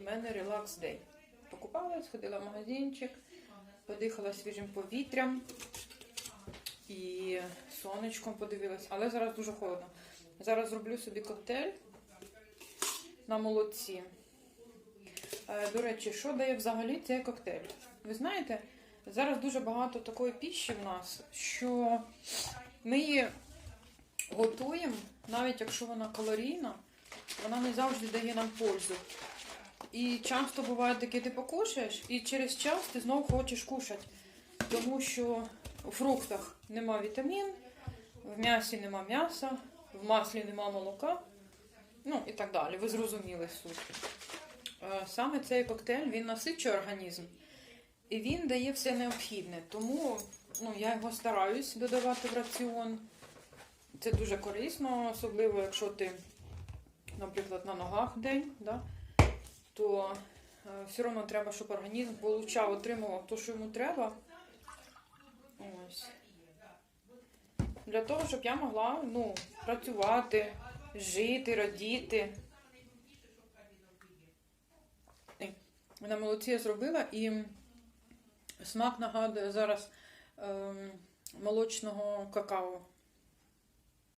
в мене релакс день. Покупала, сходила в магазинчик, подихала свіжим повітрям і сонечком подивилась, але зараз дуже холодно. Зараз зроблю собі коктейль на молодці. Е, До речі, що дає взагалі цей коктейль? Ви знаєте, зараз дуже багато такої піші в нас, що ми її готуємо, навіть якщо вона калорійна, вона не завжди дає нам пользу. І часто буває таке, ти покушаєш, і через час ти знову хочеш кушати. Тому що у фруктах нема вітамін, в м'ясі нема м'яса, в маслі нема молока, ну і так далі. Ви зрозуміли суть. Е, Саме цей коктейль він насичує організм і він дає все необхідне. Тому ну, я його стараюсь додавати в раціон. Це дуже корисно, особливо якщо ти, наприклад, на ногах день, да, то е, все одно треба, щоб організм получав, отримував те, що йому треба. Ось. Для того, щоб я могла ну, працювати, жити, радіти. Ей, На молоці я зробила і смак нагадує зараз ем, молочного какао.